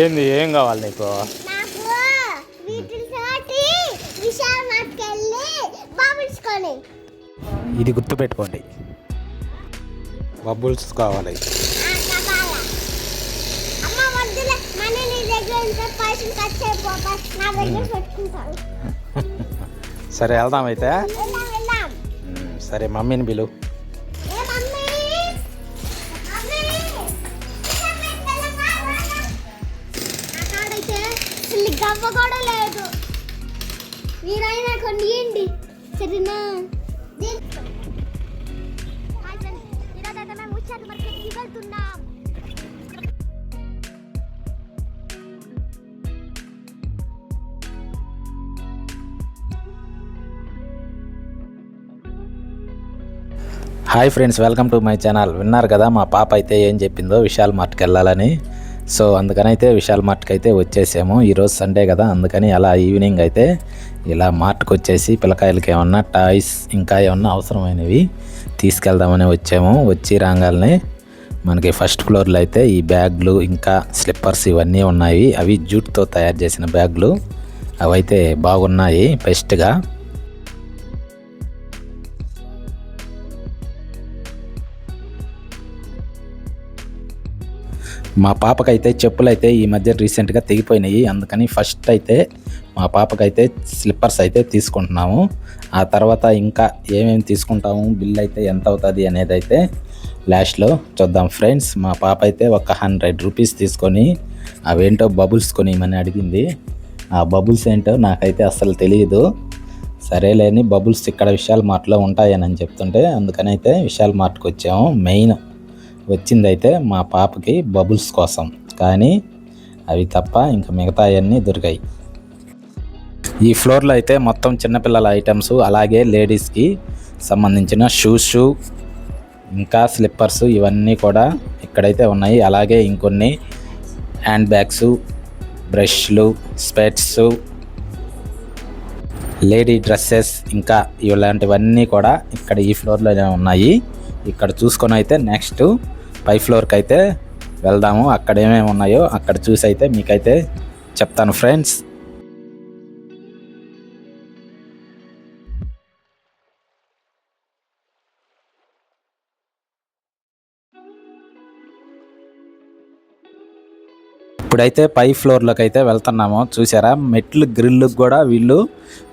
ఏంది ఏం కావాలి నీకు? ఇది గుర్తుపెట్టుకోండి. బబుల్స్ కావాలి. సరే వెళ్దాం అయితే. వెళ్దాం వెళ్దాం. ఉమ్, సరే మమ్మీని పిలు. అసలు కూడా లేదు. మీరైనా కొన్ని సరేనా? ఈరోజైతే మేము ముచ్చారు మార్కెట్కి వెళ్తున్నాం hi friends welcome to my channel. విన్నారు కదా మా పాప అయితే ఏం చెప్పిందో విశాల్ మార్ట్కి వెళ్ళాలని. సో అందుకని అయితే విశాల్ మార్ట్కి అయితే వచ్చేసాము ఈరోజు సండే కదా అందుకని అలా ఈవినింగ్ అయితే ఇలా మార్ట్కి వచ్చేసి పిల్లకాయలకి ఏమన్నా టాయ్స్ ఇంకా ఏమన్నా అవసరమైనవి తీసుకెళ్దామని వచ్చాము. వచ్చి రాగానే మనకి ఫస్ట్ ఫ్లోర్లో అయితే ఈ బ్యాగ్లు ఇంకా స్లిప్పర్స్ ఇవన్నీ ఉన్నాయి. అవి జూట్తో తయారు చేసిన బ్యాగ్లు. అవైతే బాగున్నాయి బెస్ట్గా మా పాపకైతే చెప్పులు అయితే ఈ మధ్య రీసెంట్గా తెగిపోయినాయి. అందుకని ఫస్ట్ అయితే మా పాపకైతే స్లిప్పర్స్ అయితే తీసుకుంటున్నాము. ఆ తర్వాత ఇంకా ఏమేమి తీసుకుంటాము బిల్ అయితే ఎంత అవుతుంది అనేది అయితే లాస్ట్లో చూద్దాం. ఫ్రెండ్స్ మా పాప అయితే ఒక హండ్రెడ్ రూపీస్ తీసుకొని అవేంటో బబుల్స్ కొనిమని అడిగింది. ఆ బబుల్స్ ఏంటో నాకైతే అస్సలు తెలియదు సరేలేని బబుల్స్ ఇక్కడ విశాల్ మార్ట్లో ఉంటాయని చెప్తుంటే అందుకనైతే విశాల్ మార్ట్కి వచ్చాము మెయిన్ వచ్చిందైతే మా పాపకి బబుల్స్ కోసం. కానీ అవి తప్ప ఇంకా మిగతా అన్నీ దొరికాయి. ఈ ఫ్లోర్లో అయితే మొత్తం చిన్నపిల్లల ఐటమ్స్ అలాగే లేడీస్కి సంబంధించిన షూస్ ఇంకా స్లిప్పర్స్ ఇవన్నీ కూడా ఇక్కడైతే ఉన్నాయి. అలాగే ఇంకొన్ని హ్యాండ్ బ్యాగ్స్ బ్రష్లు స్పెట్స్ లేడీ డ్రెస్సెస్ ఇంకా ఇలాంటివన్నీ కూడా ఇక్కడ ఈ ఫ్లోర్లోనే ఉన్నాయి. ఇక్కడ చూసుకొని అయితే నెక్స్ట్ పై ఫ్లోర్కి అయితే వెళ్దాము. అక్కడ ఏమేమి ఉన్నాయో అక్కడ చూసి అయితే మీకైతే చెప్తాను ఫ్రెండ్స్. ఇప్పుడైతే పై ఫ్లోర్లోకి అయితే వెళ్తున్నాము. చూసారా? మెట్లు గ్రిల్కి కూడా వీళ్ళు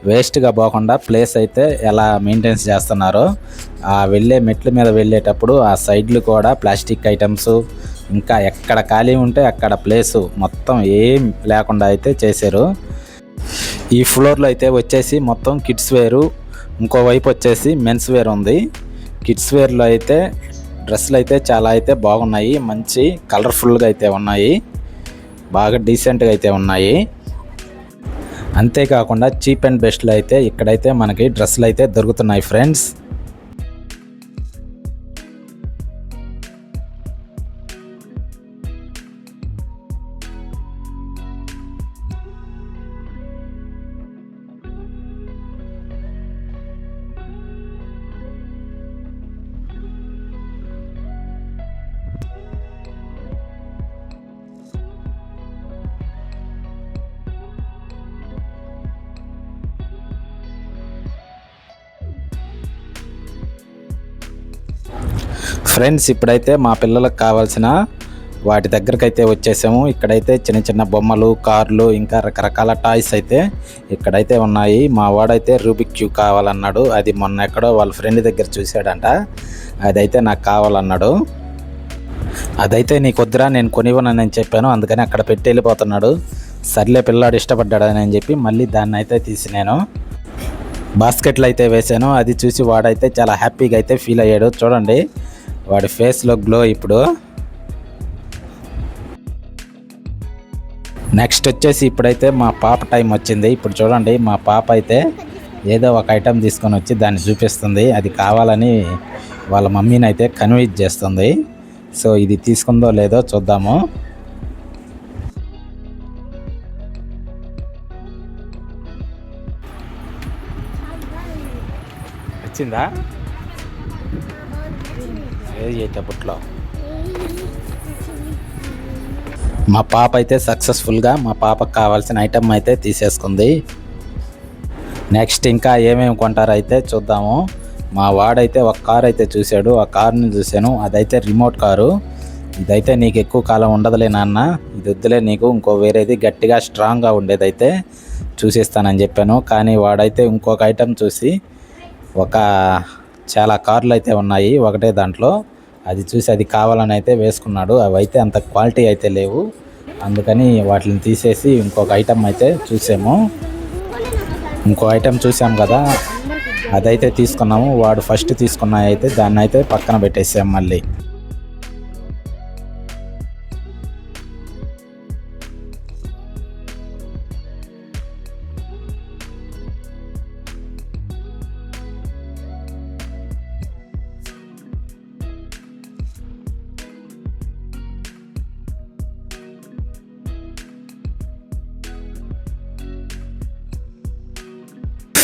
వేస్ట్గా పోకుండా ప్లేస్ అయితే ఎలా మెయింటెన్స్ చేస్తున్నారో ఆ వెళ్ళే మెట్ల మీద వెళ్ళేటప్పుడు ఆ సైడ్లు కూడా ప్లాస్టిక్ ఐటమ్స్ ఇంకా ఎక్కడ ఖాళీ ఉంటే అక్కడ ప్లేసు మొత్తం ఏం లేకుండా అయితే చేశారు. ఈ ఫ్లోర్లో అయితే వచ్చేసి మొత్తం కిడ్స్ వేరు ఇంకోవైపు వచ్చేసి మెన్స్ వేర్ ఉంది. కిడ్స్ వేర్లో అయితే డ్రెస్సులు అయితే చాలా అయితే బాగున్నాయి. మంచి కలర్ఫుల్గా అయితే ఉన్నాయి. బాగా డీసెంట్గా అయితే ఉన్నాయి. అంతేకాకుండా చీప్ అండ్ బెస్ట్లో అయితే ఇక్కడైతే మనకి డ్రెస్సులు అయితే దొరుకుతున్నాయి ఫ్రెండ్స్. ఫ్రెండ్స్ ఇప్పుడైతే మా పిల్లలకు కావాల్సిన వాటి దగ్గరకు అయితే వచ్చేసాము. ఇక్కడైతే చిన్న చిన్న బొమ్మలు కార్లు ఇంకా రకరకాల టాయ్స్ అయితే ఇక్కడైతే ఉన్నాయి. మా వాడైతే రూబిక్ క్యూ కావాలన్నాడు. అది మొన్న ఎక్కడో వాళ్ళ ఫ్రెండ్ దగ్గర చూశాడంట. అదైతే నాకు కావాలన్నాడు. అదైతే నీకు వద్దురా నేను కొనివ్వనని చెప్పాను. అందుకని అక్కడ పెట్టి వెళ్ళిపోతున్నాడు. సర్లే పిల్లాడు ఇష్టపడ్డాడని అని చెప్పి మళ్ళీ దాన్ని అయితే తీసి నేను బాస్కెట్లు అయితే వేశాను. అది చూసి వాడైతే చాలా హ్యాపీగా అయితే ఫీల్ అయ్యాడు. చూడండి వాడి ఫేస్లో గ్లో ఇప్పుడు. నెక్స్ట్ వచ్చేసి ఇప్పుడైతే మా పాప టైం వచ్చింది. ఇప్పుడు చూడండి మా పాప అయితే ఏదో ఒక ఐటెం తీసుకొని వచ్చి దాన్ని చూపిస్తుంది. అది కావాలని వాళ్ళ మమ్మీని అయితే కన్విన్స్ చేస్తుంది. సో ఇది తీసుకుందో లేదో చూద్దాము. వచ్చిందా? ఏది అయితే అప్పట్లో? మా పాప అయితే సక్సెస్ఫుల్గా మా పాపకు కావాల్సిన ఐటమ్ అయితే తీసేసుకుంది. నెక్స్ట్ ఇంకా ఏమేమి కొంటారో అయితే చూద్దాము. మా వాడైతే ఒక కార్ అయితే చూశాడు. ఆ కార్ని చూశాను. అదైతే రిమోట్ కారు. ఇదైతే నీకు ఎక్కువ కాలం ఉండదులే నాన్న. ఇది వద్దులే నీకు. ఇంకో వేరేది గట్టిగా స్ట్రాంగ్గా ఉండేదైతే చూసిస్తానని చెప్పాను. కానీ వాడైతే ఇంకొక ఐటెం చూసి ఒక చాలా కార్లు అయితే ఉన్నాయి. ఒకటే దాంట్లో. అది చూసి అది కావాలని అయితే వేసుకున్నాడు. అవి అయితే అంత క్వాలిటీ అయితే లేవు. అందుకని వాటిని తీసేసి ఇంకొక ఐటెం అయితే చూసాము. ఇంకో ఐటెం చూసాం కదా. అదైతే తీసుకున్నాము. వాడు ఫస్ట్ తీసుకున్న అయితే దాన్ని అయితే పక్కన పెట్టేసాం మళ్ళీ.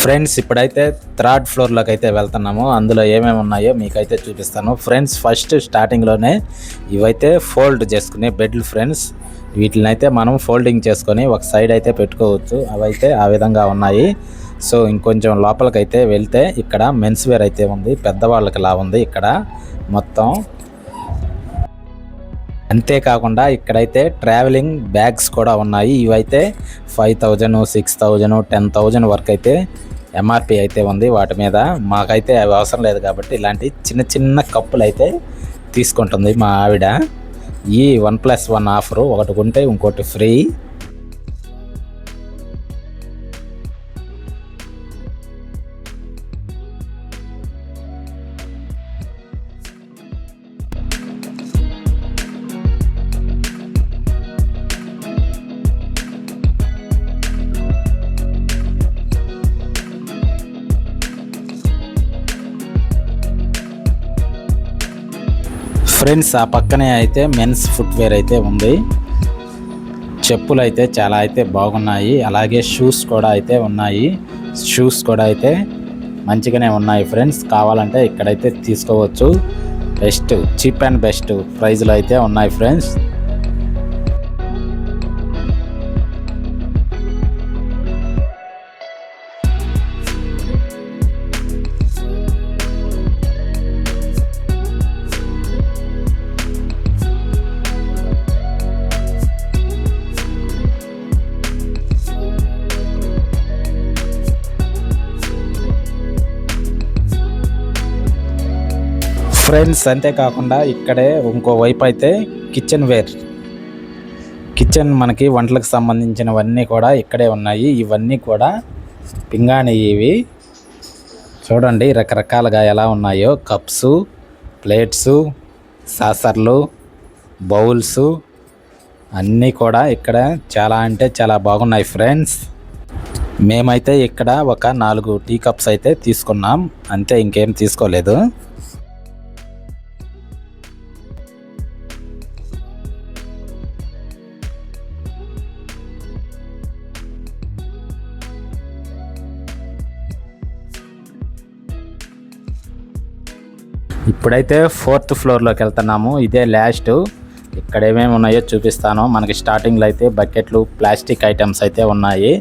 ఫ్రెండ్స్ ఇప్పుడైతే థర్డ్ ఫ్లోర్లోకి అయితే వెళ్తున్నాము. అందులో ఏమేమి ఉన్నాయో మీకైతే చూపిస్తాను. ఫ్రెండ్స్ ఫస్ట్ స్టార్టింగ్లోనే ఇవైతే ఫోల్డ్ చేసుకునే బెడ్లు ఫ్రెండ్స్. వీటిని అయితే మనం ఫోల్డింగ్ చేసుకొని ఒక సైడ్ అయితే పెట్టుకోవచ్చు. అవైతే ఆ విధంగా ఉన్నాయి. సో ఇంకొంచెం లోపలికైతే వెళ్తే ఇక్కడ మెన్స్ వేర్ అయితే ఉంది. పెద్దవాళ్ళకి లా ఉంది ఇక్కడ. మొత్తం అంతేకాకుండా ఇక్కడైతే ట్రావెలింగ్ బ్యాగ్స్ కూడా ఉన్నాయి. ఇవైతే five thousand six thousand ten thousand వరకు అయితే ఎంఆర్పి అయితే ఉంది వాటి మీద. మాకైతే అవి అవసరం లేదు కాబట్టి ఇలాంటి చిన్న చిన్న కప్పులు అయితే తీసుకుంటుంది మా ఆవిడ. ఈ వన్ ప్లస్ వన్ ఆఫరు ఒకటి కొంటే ఇంకోటి ఫ్రీ. ఫ్రెండ్స్ ఆ పక్కనే అయితే మెన్స్ ఫుట్వేర్ అయితే ఉంది. చెప్పులు అయితే చాలా అయితే బాగున్నాయి. అలాగే షూస్ కూడా అయితే ఉన్నాయి. షూస్ కూడా అయితే మంచిగానే ఉన్నాయి ఫ్రెండ్స్. కావాలంటే ఇక్కడైతే తీసుకోవచ్చు. బెస్ట్ చీప్ అండ్ బెస్ట్ ప్రైజ్లో అయితే ఉన్నాయి ఫ్రెండ్స్. ఫ్రెండ్స్ అంతేకాకుండా ఇక్కడే ఇంకో వైపు అయితే కిచెన్ వేర్. కిచెన్ మనకి వంటలకు సంబంధించినవన్నీ కూడా ఇక్కడే ఉన్నాయి. ఇవన్నీ కూడా పింగాణి ఇవి. చూడండి రకరకాలుగా ఎలా ఉన్నాయో. కప్స్ ప్లేట్స్ సాసర్లు బౌల్స్ అన్నీ కూడా ఇక్కడ చాలా అంటే చాలా బాగున్నాయి ఫ్రెండ్స్. మేమైతే ఇక్కడ ఒక నాలుగు టీ కప్స్ అయితే తీసుకున్నాం. అంతే ఇంకేం తీసుకోలేదు. ఇప్పుడైతే ఫోర్త్ ఫ్లోర్లోకి వెళ్తున్నాము. ఇదే లాస్ట్ ఇక్కడ ఏమేమి ఉన్నాయో చూపిస్తాను. మనకి స్టార్టింగ్లో అయితే బకెట్లు ప్లాస్టిక్ ఐటమ్స్ అయితే ఉన్నాయి.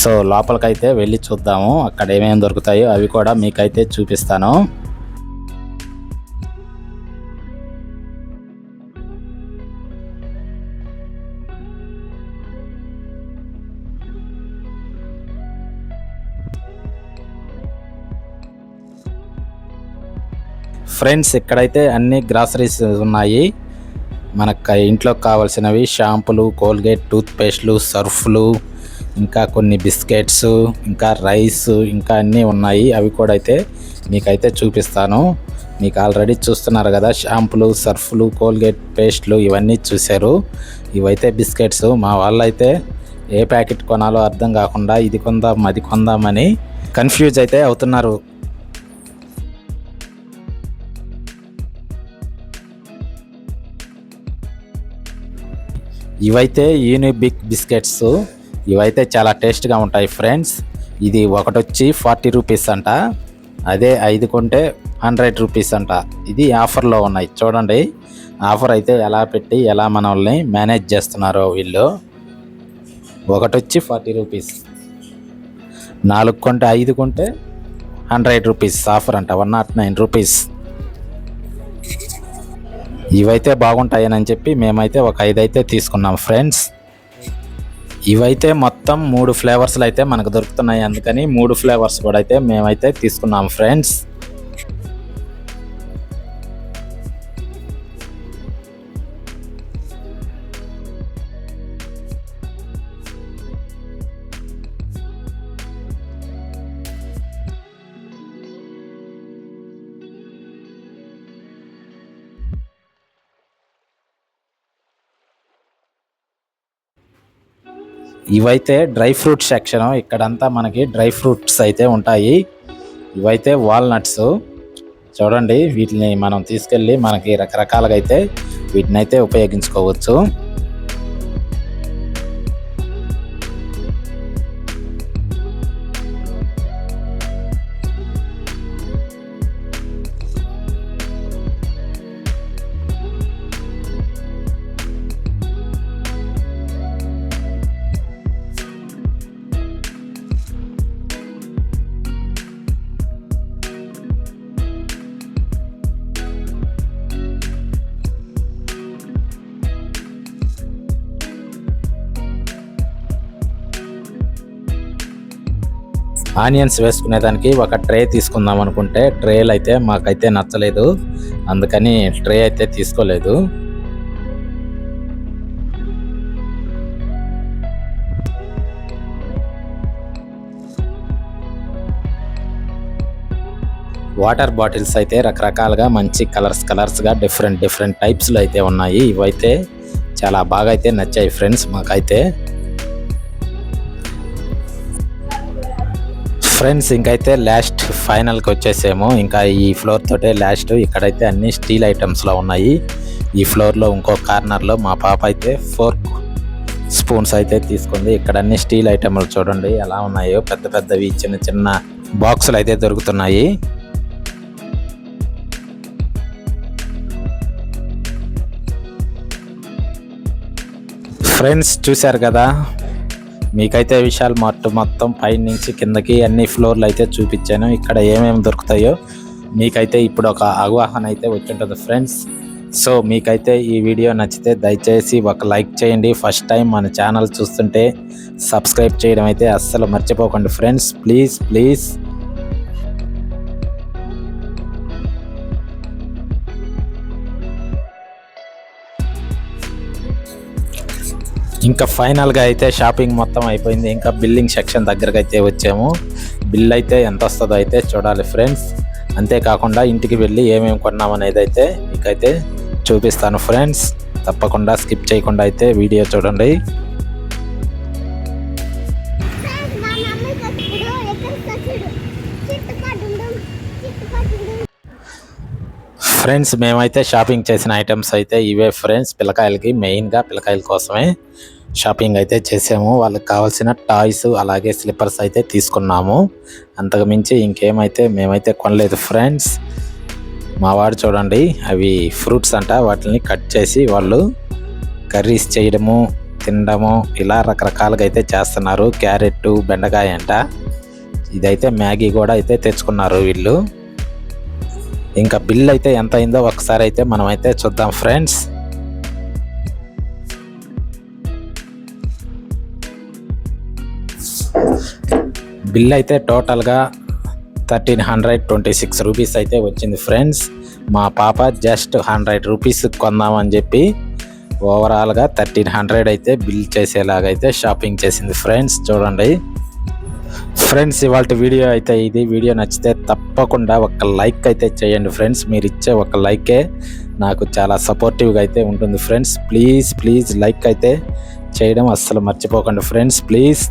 సో లోపలికైతే వెళ్ళి చూద్దాము. అక్కడ ఏమేమి దొరుకుతాయో అవి కూడా మీకైతే చూపిస్తాను. ఫ్రెండ్స్ ఇక్కడైతే అన్ని గ్రాసరీస్ ఉన్నాయి. మనకు ఇంట్లో కావాల్సినవి షాంపులు కోల్గేట్ టూత్ పేస్ట్లు సర్ఫ్లు ఇంకా కొన్ని బిస్కెట్స్ ఇంకా రైస్ ఇంకా అన్నీ ఉన్నాయి. అవి కూడా అయితే మీకైతే చూపిస్తాను. మీకు ఆల్రెడీ చూస్తున్నారు కదా షాంపులు సర్ఫ్లు కోల్గేట్ పేస్ట్లు ఇవన్నీ చూశారు. ఇవైతే బిస్కెట్స్. మా వాళ్ళైతే ఏ ప్యాకెట్ కొనాలో అర్థం కాకుండా ఇది కొందాం అది కొందామని కన్ఫ్యూజ్ అయితే అవుతున్నారు. ఇవైతే యూనిబిక్ బిస్కెట్స్ ఇవైతే చాలా టేస్ట్గా ఉంటాయి ఫ్రెండ్స్ ఇది ఒకటొచ్చి ఫార్టీ రూపీస్ అంట. అదే ఐదు కొంటే హండ్రెడ్ రూపీస్ అంట. ఇది ఆఫర్లో ఉన్నాయి. చూడండి. ఆఫర్ అయితే ఎలా పెట్టి ఎలా మనల్ని మేనేజ్ చేస్తున్నారో వీళ్ళు. ఒకటొచ్చి ఫార్టీ రూపీస్ నాలుగు కొంటే ఐదు కొంటే హండ్రెడ్ రూపీస్ ఆఫర్ అంట. వన్ నాట్ నైన్ రూపీస్ ఇవైతే బాగుంటాయని చెప్పి మేమైతే ఒక ఐదైతే తీసుకున్నాం ఫ్రెండ్స్. ఇవైతే మొత్తం మూడు ఫ్లేవర్స్లు అయితే మనకు దొరుకుతున్నాయి. అందుకని మూడు ఫ్లేవర్స్ కూడా అయితే మేమైతే తీసుకున్నాం ఫ్రెండ్స్. ఇవైతే డ్రై ఫ్రూట్ సెక్షన్. ఇక్కడంతా మనకి డ్రై ఫ్రూట్స్ అయితే ఉంటాయి. ఇవైతే వాల్నట్స్. చూడండి వీటిని మనం తీసుకెళ్ళి మనకి రకరకాలుగా అయితే వీటిని అయితే ఉపయోగించుకోవచ్చు. ఆనియన్స్ వేసుకునేదానికి ఒక ట్రే తీసుకుందాం అనుకుంటే ట్రేలు అయితే మాకైతే నచ్చలేదు. అందుకని ట్రే అయితే తీసుకోలేదు. వాటర్ బాటిల్స్ అయితే రకరకాలుగా మంచి కలర్స్ కలర్స్గా డిఫరెంట్ డిఫరెంట్ టైప్స్లో అయితే ఉన్నాయి. ఇవైతే చాలా బాగా అయితే నచ్చాయి ఫ్రెండ్స్ మాకైతే. ఫ్రెండ్స్ ఇంకైతే లాస్ట్ ఫైనల్కి వచ్చేసాము. ఇంకా ఈ ఫ్లోర్ తోటే లాస్ట్ ఇక్కడైతే అన్ని స్టీల్ ఐటమ్స్లో ఉన్నాయి. ఈ ఫ్లోర్లో ఇంకో కార్నర్లో మా పాప అయితే ఫోర్క్ స్పూన్స్ అయితే తీసుకుంది. ఇక్కడ అన్ని స్టీల్ ఐటమ్లు చూడండి ఎలా ఉన్నాయో. పెద్ద పెద్దవి చిన్న చిన్న బాక్సులు అయితే దొరుకుతున్నాయి. ఫ్రెండ్స్ చూశారు కదా మీకైతే విశాల్ మార్ట్ మొత్తం పై నుంచి కిందకి అన్ని ఫ్లోర్లు అయితే చూపించాను. ఇక్కడ ఏమేమి దొరుకుతాయో మీకైతే ఇప్పుడు ఒక అవగాహన అయితే వచ్చింటుంది ఫ్రెండ్స్. సో మీకైతే ఈ వీడియో నచ్చితే దయచేసి ఒక లైక్ చేయండి. ఫస్ట్ టైం మన ఛానల్ చూస్తుంటే సబ్స్క్రైబ్ చేయడం అయితే అస్సలు మర్చిపోకండి ఫ్రెండ్స్. Please please. ఇంకా ఫైనల్గా అయితే షాపింగ్ మొత్తం అయిపోయింది. ఇంకా బిల్లింగ్ సెక్షన్ దగ్గరకు అయితే వచ్చాము. బిల్ అయితే ఎంత వస్తుందో అయితే చూడాలి ఫ్రెండ్స్ అంతేకాకుండా ఇంటికి వెళ్ళి ఏమేమి కొన్నామనేది అయితే మీకైతే చూపిస్తాను ఫ్రెండ్స్ తప్పకుండా స్కిప్ చేయకుండా అయితే వీడియో చూడండి. ఫ్రెండ్స్ ఫ్రెండ్స్ మేమైతే షాపింగ్ చేసిన ఐటమ్స్ అయితే ఇవే ఫ్రెండ్స్ పిల్లకాయలకి మెయిన్గా పిల్లకాయల కోసమే. షాపింగ్ అయితే చేసాము. వాళ్ళకి కావాల్సిన టాయ్స్ అలాగే స్లిప్పర్స్ అయితే తీసుకున్నాము. అంతకు మించి ఇంకేమైతే మేమైతే కొనలేదు ఫ్రెండ్స్. మా వాడు చూడండి అవి ఫ్రూట్స్ అంట వాటిని కట్ చేసి వాళ్ళు కర్రీస్ చేయడము తినడము ఇలా రకరకాలుగా అయితే చేస్తున్నారు. క్యారెట్ బెండకాయ అంట. ఇదైతే మ్యాగీ కూడా అయితే తెచ్చుకున్నారు వీళ్ళు. ఇంకా బిల్ అయితే ఎంత అయిందో ఒకసారి అయితే మనమైతే చూద్దాం ఫ్రెండ్స్. బిల్ అయితే టోటల్గా thirteen hundred twenty six rupees అయితే వచ్చింది ఫ్రెండ్స్. మా పాప జస్ట్ హండ్రెడ్ రూపీస్ కొందామని చెప్పి ఓవరాల్గా థర్టీన్ హండ్రెడ్ అయితే బిల్ చేసేలాగైతే షాపింగ్ చేసింది ఫ్రెండ్స్. చూడండి. ఫ్రెండ్స్ ఇవాళ వీడియో అయితే ఇది. వీడియో నచ్చితే తప్పకుండా ఒక లైక్ అయితే చేయండి ఫ్రెండ్స్. మీరు ఇచ్చే ఒక లైకే నాకు చాలా సపోర్టివ్గా అయితే ఉంటుంది ఫ్రెండ్స్. ప్లీజ్ ప్లీజ్ లైక్ అయితే చేయడం అస్సలు మర్చిపోకండి ఫ్రెండ్స్. ప్లీజ్